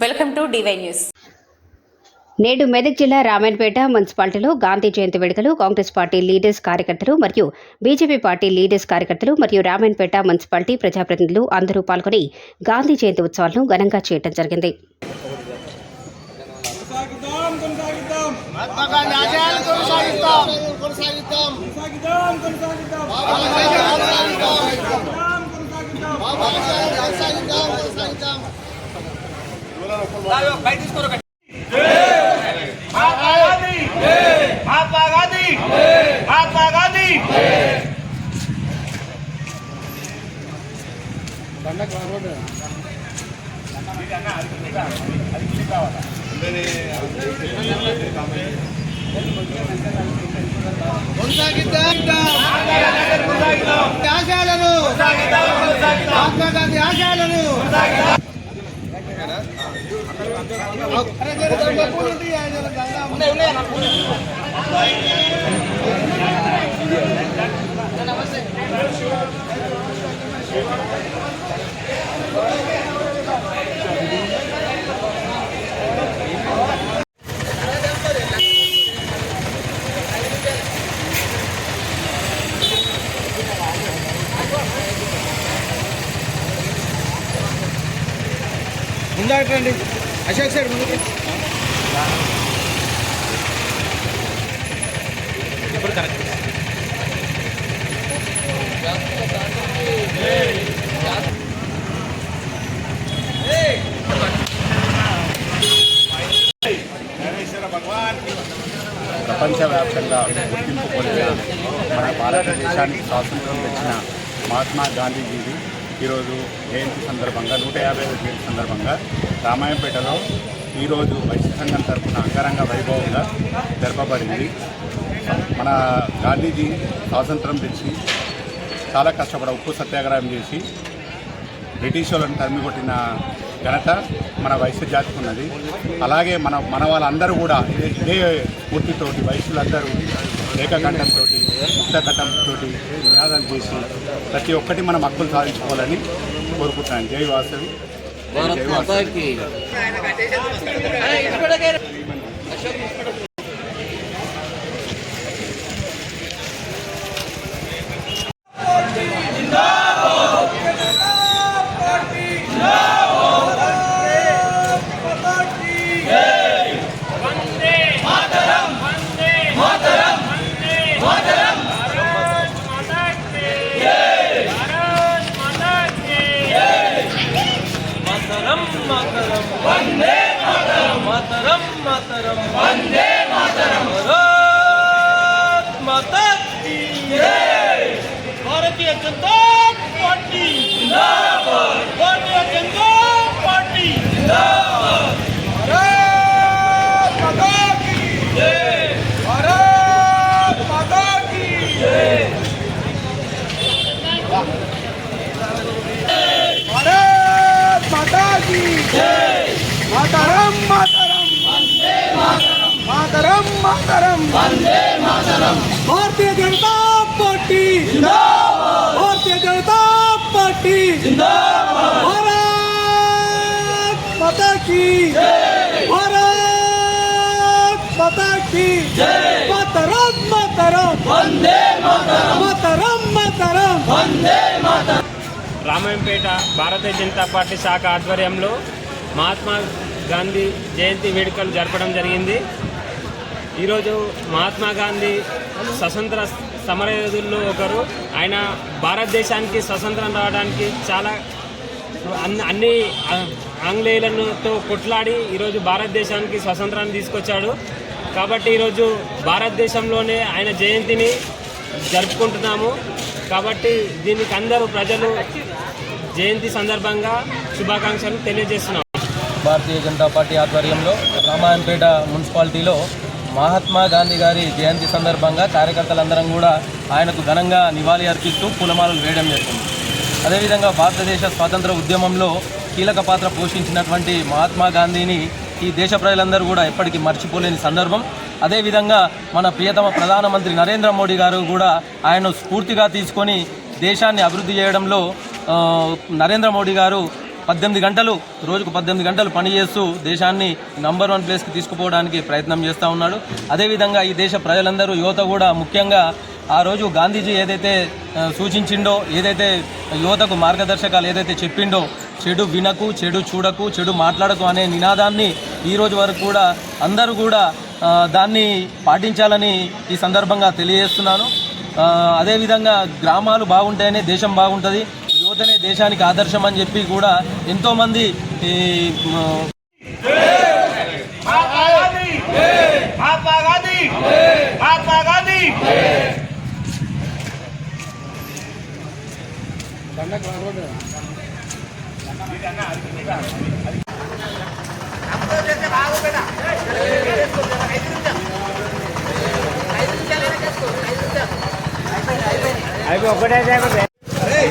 Welcome to DY news. నేడు మెదక్ జిల్లా రామాయణపేట మున్సిపాలిటీలో గాంధీ జయంతి వేడుకలు కాంగ్రెస్ పార్టీ లీడర్స్ కార్యకర్తలు మరియు బీజేపీ పార్టీ లీడర్స్ కార్యకర్తలు మరియు రామాయణపేట మున్సిపాలిటీ ప్రజాప్రతినిధులు అందరూ పాల్గొని గాంధీ జయంతి ఉత్సవాలను ఘనంగా చేయడం జరిగింది. మహాత్మా గాంధీ మహాత్మా గాంధీ కొనసాగిద్దాం ఆశయాలను మహాత్మా గాంధీ ఆశయాలను జర అశోక్ సార్ ముందుకు ప్రపంచవ్యాప్తంగా గుర్తింపు పొందిన మన భారతదేశానికి స్వాతంత్రం తెచ్చిన మహాత్మా గాంధీజీది ఈరోజు జయంతి సందర్భంగా నూట యాభై జయంతి సందర్భంగా రామాయంపేటలో ఈరోజు వైశ్య సంఘం తరఫున అంగరంగ వైభవంగా జరపబడింది. మన గాంధీజీ స్వాతంత్రం తెచ్చి చాలా కష్టపడ ఉప్పు సత్యాగ్రహం చేసి బ్రిటిష్ వాళ్ళని తరిమి కొట్టిన ఘనత మన వైశ్య జాతికి ఉన్నది. అలాగే మన మన వాళ్ళందరూ కూడా ఇదే ఇదే స్ఫూర్తితోటి వైశ్యులందరూ ఏకకంఠంతో ముక్తకంఠంతో నినాదం చేసి ప్రతి ఒక్కటి మనం హక్కులు సాధించుకోవాలని కోరుకుంటున్నాను. జై వాసవి జై వాసవి మాతరం వందే మాతరం మాతరం మాతరం వందే మాతరం భారత్ మాతా కీ జై భారతీయ జనతా పార్టీ జిందాబాద్ భారతీయ జనతా పార్టీ జిందాబాద్ భారత్ మాతా కీ జై భారత్ మాతా కీ భారత్ మాతా కీ మాతరం మాతరం మాతరం. మాతరం. భారతీయ జనతా పార్టీ. భారతీయ జనతా పార్టీ. భారత్ మాతా కీ భారత్ మాతా కీ మాతరం మాతరం. వందే మాతరం. మాతరం మాతరం. రామాయంపేట భారతీయ జనతా పార్టీ శాఖ ఆధ్వర్యంలో మహాత్మా గాంధీ జయంతి వేడుకలు జరపడం జరిగింది. ఈరోజు మహాత్మా గాంధీ స్వతంత్ర సమరయోధుల్లో ఒకరు. ఆయన భారతదేశానికి స్వతంత్రం రావడానికి చాలా అన్ని అన్ని ఆంగ్లేయులతో కొట్లాడి ఈరోజు భారతదేశానికి స్వతంత్రాన్ని తీసుకొచ్చాడు. కాబట్టి ఈరోజు భారతదేశంలోనే ఆయన జయంతిని జరుపుకుంటున్నాము. కాబట్టి దీనికి అందరూ ప్రజలు జయంతి సందర్భంగా శుభాకాంక్షలు తెలియజేస్తున్నాం. భారతీయ జనతా పార్టీ ఆధ్వర్యంలో రామాయణపేట మున్సిపాలిటీలో మహాత్మా గాంధీ గారి జయంతి సందర్భంగా కార్యకర్తలందరం కూడా ఆయనకు ఘనంగా నివాళి అర్పిస్తూ పూలమాలలు వేయడం జరిగింది. అదేవిధంగా భారతదేశ స్వాతంత్ర ఉద్యమంలో కీలక పాత్ర పోషించినటువంటి మహాత్మా గాంధీని ఈ దేశ ప్రజలందరూ కూడా ఎప్పటికీ మర్చిపోలేని సందర్భం. అదేవిధంగా మన ప్రియతమ ప్రధానమంత్రి నరేంద్ర మోడీ గారు కూడా ఆయన స్ఫూర్తిగా తీసుకొని దేశాన్ని అభివృద్ధి చేయడంలో నరేంద్ర మోడీ గారు పద్దెనిమిది గంటలు రోజుకు పద్దెనిమిది గంటలు పనిచేస్తూ దేశాన్ని నంబర్ వన్ ప్లేస్కి తీసుకుపోవడానికి ప్రయత్నం చేస్తూ ఉన్నాడు. అదేవిధంగా ఈ దేశ ప్రజలందరూ యువత కూడా ముఖ్యంగా ఆ రోజు గాంధీజీ ఏదైతే సూచించిండో ఏదైతే యువతకు మార్గదర్శకాలు ఏదైతే చెప్పిండో చెడు వినకు చెడు చూడకు చెడు మాట్లాడకు అనే నినాదాన్ని ఈరోజు వరకు కూడా అందరూ కూడా దాన్ని పాటించాలని ఈ సందర్భంగా తెలియజేస్తున్నాను. అదేవిధంగా గ్రామాలు బాగుంటేనే దేశం బాగుంటుంది. యువతనే దేశానికి ఆదర్శం అని చెప్పి కూడా ఎంతోమంది ఈ